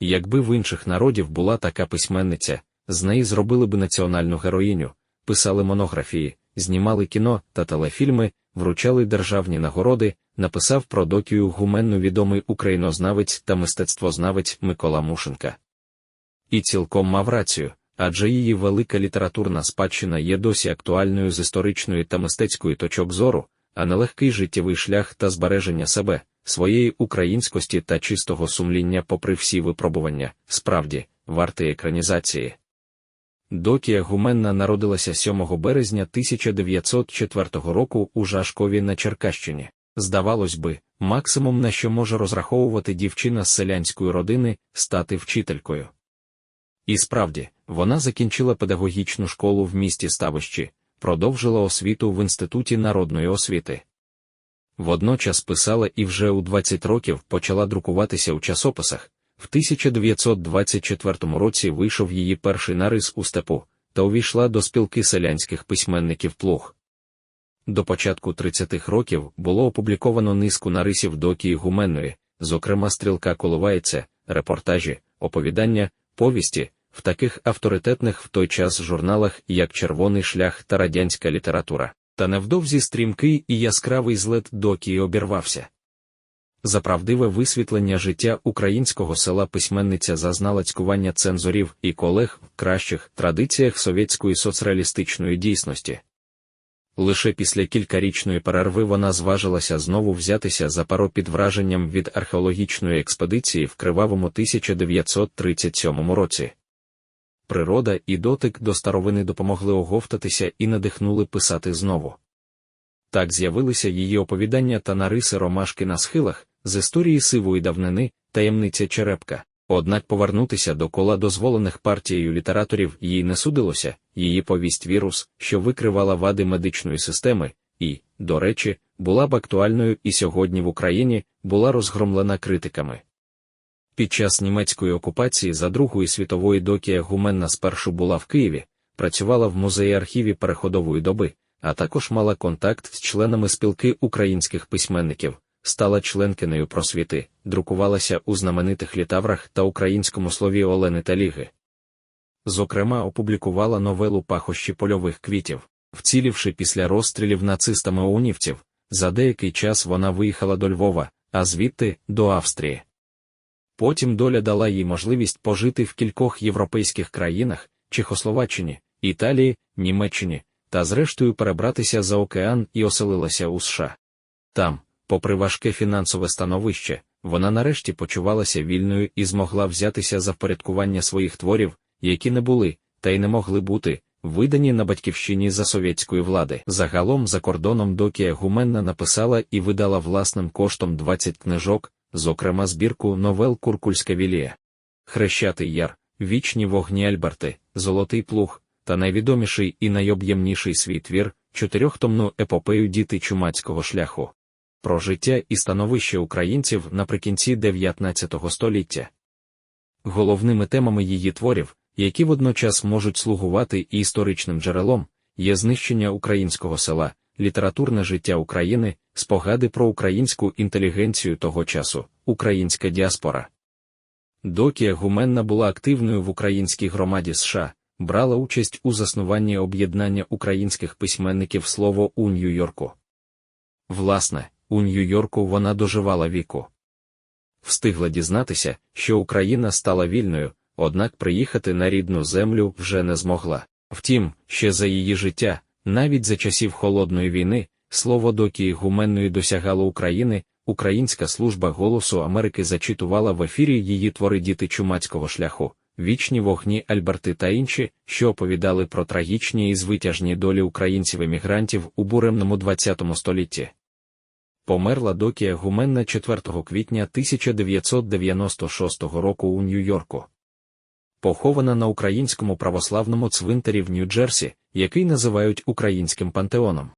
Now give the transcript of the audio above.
Якби в інших народів була така письменниця, з неї зробили б національну героїню, писали монографії, знімали кіно та телефільми, вручали державні нагороди, написав про докію гуменну відомий українознавець та мистецтвознавець Микола Мушенка. І цілком мав рацію, адже її велика літературна спадщина є досі актуальною з історичної та мистецької точок зору, а нелегкий життєвий шлях та збереження себе, своєї українськості та чистого сумління попри всі випробування, справді, вартий екранізації. Докія Гуменна народилася 7 березня 1904 року у Жашкові на Черкащині. Здавалось би, максимум на що може розраховувати дівчина з селянської родини стати вчителькою. І справді, вона закінчила педагогічну школу в місті Ставищі, продовжила освіту в Інституті народної освіти. Водночас писала і вже у 20 років почала друкуватися у часописах. В 1924 році вийшов її перший нарис у степу та увійшла до спілки селянських письменників плуг. До початку 30-х років було опубліковано низку нарисів Докії Гуменної, зокрема стрілка коливається, репортажі, оповідання, повісті, в таких авторитетних в той час журналах, як Червоний шлях та радянська література. Та невдовзі стрімкий і яскравий злет Докії обірвався. За правдиве висвітлення життя українського села письменниця зазнала цькування цензорів і колег в кращих традиціях совєтської соцреалістичної дійсності. Лише після кількарічної перерви вона зважилася знову взятися за паро під враженням від археологічної експедиції в кривавому 1937 році. Природа і дотик до старовини допомогли оговтатися і надихнули писати знову. Так з'явилися її оповідання та нариси ромашки на схилах з історії сивої давнини, таємниця черепка. Однак повернутися до кола дозволених партією літераторів їй не судилося, її повість вірус, що викривала вади медичної системи, і, до речі, була б актуальною і сьогодні в Україні була розгромлена критиками. Під час німецької окупації за Другої світової докія Гуменна спершу була в Києві, працювала в музеї архіві переходової доби, а також мала контакт з членами спілки українських письменників, стала членкинею просвіти, друкувалася у знаменитих літаврах та українському слові Олени та Ліги. Зокрема, опублікувала новелу пахощі польових квітів, вцілівши після розстрілів нацистами унівців. За деякий час вона виїхала до Львова, а звідти до Австрії. Потім доля дала їй можливість пожити в кількох європейських країнах Чехословаччині, Італії, Німеччині, та зрештою перебратися за океан і оселилася у США. Там, попри важке фінансове становище, вона нарешті почувалася вільною і змогла взятися за впорядкування своїх творів, які не були, та й не могли бути, видані на батьківщині за совєтської влади. Загалом за кордоном Докія Гуменна написала і видала власним коштом 20 книжок, зокрема збірку новел Куркульська Вілія, Хрещатий Яр, Вічні вогні Альберти, Золотий Плуг та найвідоміший і найоб'ємніший свій твір, чотирьохтомну епопею діти чумацького шляху. Про життя і становище українців наприкінці 19 століття. Головними темами її творів, які водночас можуть слугувати і історичним джерелом, є знищення українського села, літературне життя України, спогади про українську інтелігенцію того часу, українська діаспора. Докія Гуменна була активною в українській громаді США, брала участь у заснуванні об'єднання українських письменників слово у Нью-Йорку. Власне, у Нью-Йорку вона доживала віку. Встигла дізнатися, що Україна стала вільною, однак приїхати на рідну землю вже не змогла. Втім, ще за її життя, навіть за часів холодної війни, слово докії гуменної досягало України, Українська служба голосу Америки зачитувала в ефірі її твори діти чумацького шляху, вічні вогні Альберти та інші, що оповідали про трагічні і звитяжні долі українців-емігрантів у буремному ХХ столітті. Померла Докія Гуменна 4 квітня 1996 року у Нью-Йорку. Похована на українському православному цвинтарі в Нью-Джерсі, який називають українським пантеоном.